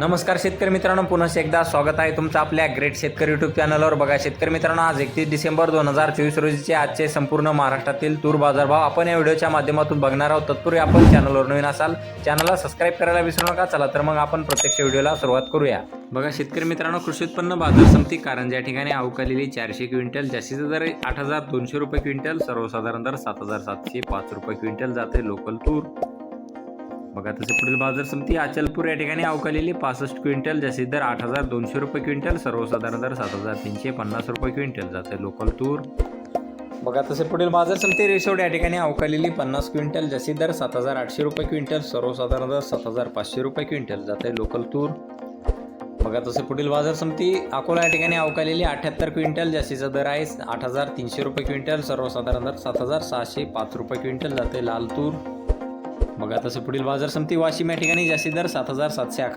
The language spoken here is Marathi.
नमस्कार शेतकरी मित्रांनो पुन्हा एकदा स्वागत आहे तुमचं आपल्या ग्रेट शेतकरी युट्यूब चॅनलवर बघा शेतकरी मित्रांनो आज एकतीस डिसेंबर दोन हजार चोवीस रोजीचे आजचे संपूर्ण महाराष्ट्रातील तूर बाजारभाव आपण या व्हिडिओच्या माध्यमातून बघणार आहोत. तत्पूर्वी आपण चॅनलवर नवीन असाल चॅनलला सबस्क्राईब करायला विसरू नका. चला तर मग आपण प्रत्यक्ष व्हिडिओला सुरुवात करूया. बघा शेतकरी मित्रांनो कृषी उत्पन्न बाजार समिती कारण या ठिकाणी अवकालेली चारशे क्विंटल जास्तीचा दर आठ हजार दोनशे रुपये क्विंटल सर्वसाधारण दर सात हजार सातशे पाच रुपये क्विंटल जाते लोकल तूर. बघा तसे पुढील बाजार समिती अचलपूर या ठिकाणी अवकालेली पासष्ट क्विंटल जास्तीत दर आठ हजार दोनशे रुपये क्विंटल सर्वसाधारण दर सात हजार तीनशे पन्नास रुपये क्विंटल जाते. लोकल तूर. बघा तसे पुढील बाजार समिती रेसोड या ठिकाणी अवकालेली पन्नास क्विंटल जास्तीत दर सात हजार आठशे रुपये क्विंटल सर्वसाधारण दर सात हजार पाचशे रुपये क्विंटल जाते. लोकल तूर. बघा तसे पुढील बाजार समिती अकोला या ठिकाणी अवकालेली अठ्याहत्तर क्विंटल जास्तीचा दर आहे आठ हजार तीनशे रुपये क्विंटल सर्वसाधारण दर सात हजार सहाशे पाच रुपये क्विंटल जाते. लाल तूर. मग आता पुढील बाजार समिती वाशिम या ठिकाणी जास्तीत दर सात हजार सातशे अकरा